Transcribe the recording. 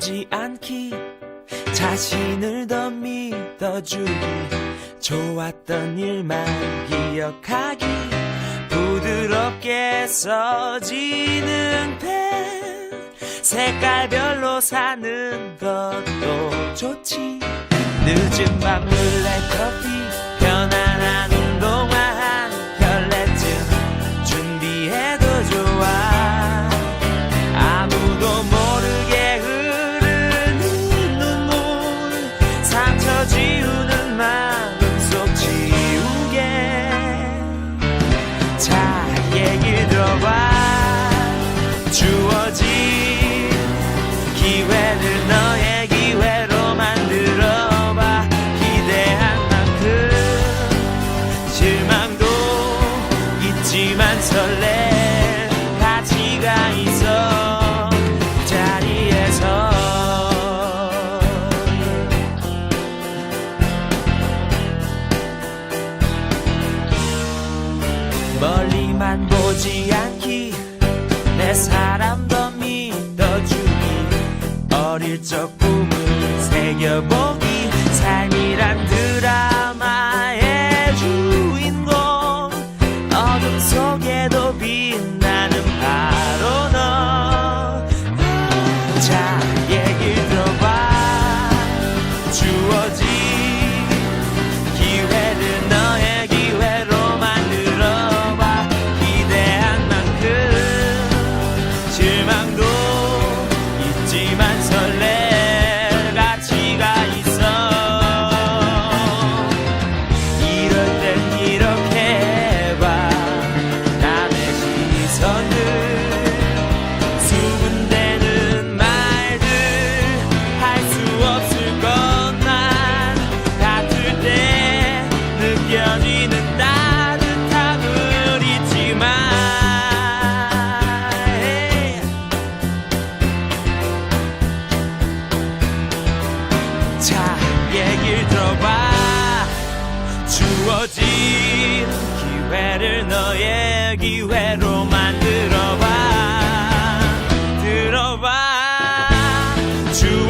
보지 않기. 자신을 더 믿어주기. 좋았던 일만 기억하기. 부드럽게 써지는 펜. 색깔별로 사는 것도 좋지. 늦은 밤 블랙커피 보지 않기. 내 사람 더 믿어주기. 어릴 적 꿈을 새겨보기. 삶이란 드라마의 주인공. 어둠 속에도 빛나는 바로 너 자 얘기 들어봐. 주어진 길 들어봐. 주어진 기회를 너의 기회로 만들어봐. 들어봐. 주어